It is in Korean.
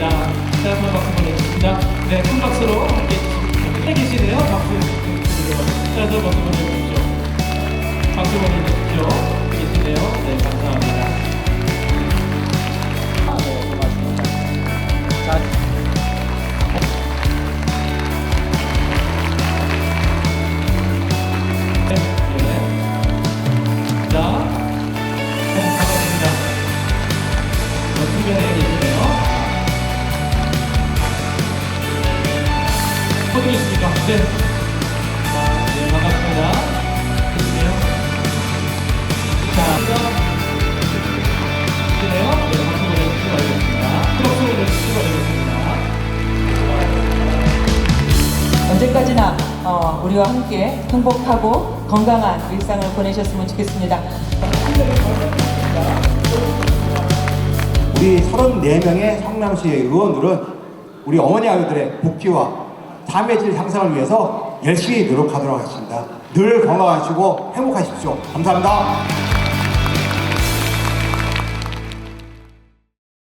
있습니다. 자, 한번 박수 보내겠습니다. 네, 큰 박수로 함께 해주시네요. 박수 자, 더 박수 보내주십시오. 박수 보내주십시오. 커져 있으니까. 네. 자, 네, 반갑습니다. 해주세요. 자, 해주세요. 네, 박수 노래 추가되겠습니다. 박수 노래 추가되겠습니다. 언제까지나 어, 우리와 함께 행복하고 건강한 일상을 보내셨으면 좋겠습니다. 우리 34명의 성남시 의원들은 우리 어머니 아들의 복귀와 삶의 질 향상을 위해서 열심히 노력하도록 하겠습니다. 늘 건강하시고 행복하십시오. 감사합니다.